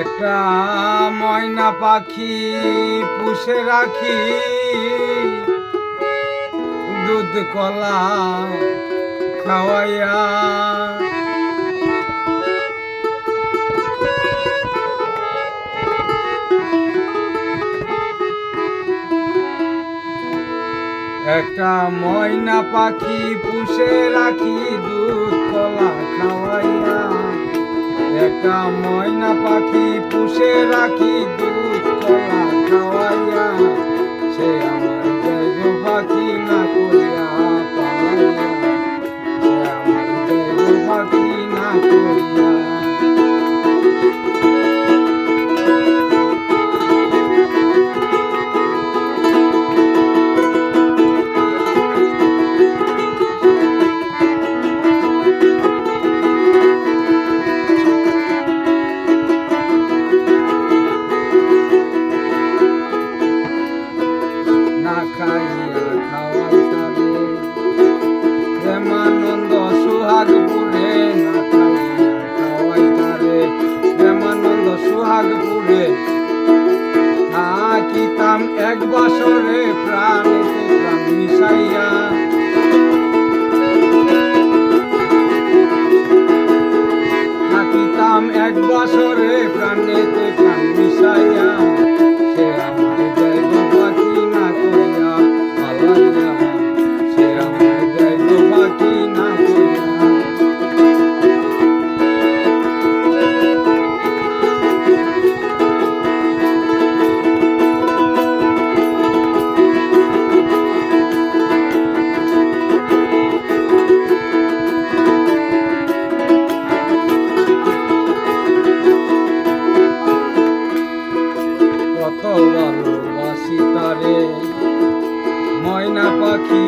একটা ময়না পাখি পুষে রাখি। দুধ কলা খাওয়াইয়া একটা ময়না পাখি পুষে রাখি, দুধ কলা খাওয়াইয়া। একটা ময়না পাখি পুষে রাখি খাইয়া খাওয়াই তারে প্রেমানন্দ সুহাগপুরে না খাইয়া এক বছরে প্রাণেতে প্রাণ মিশাইয়া থাকিতাম এক বছরে প্রাণেতে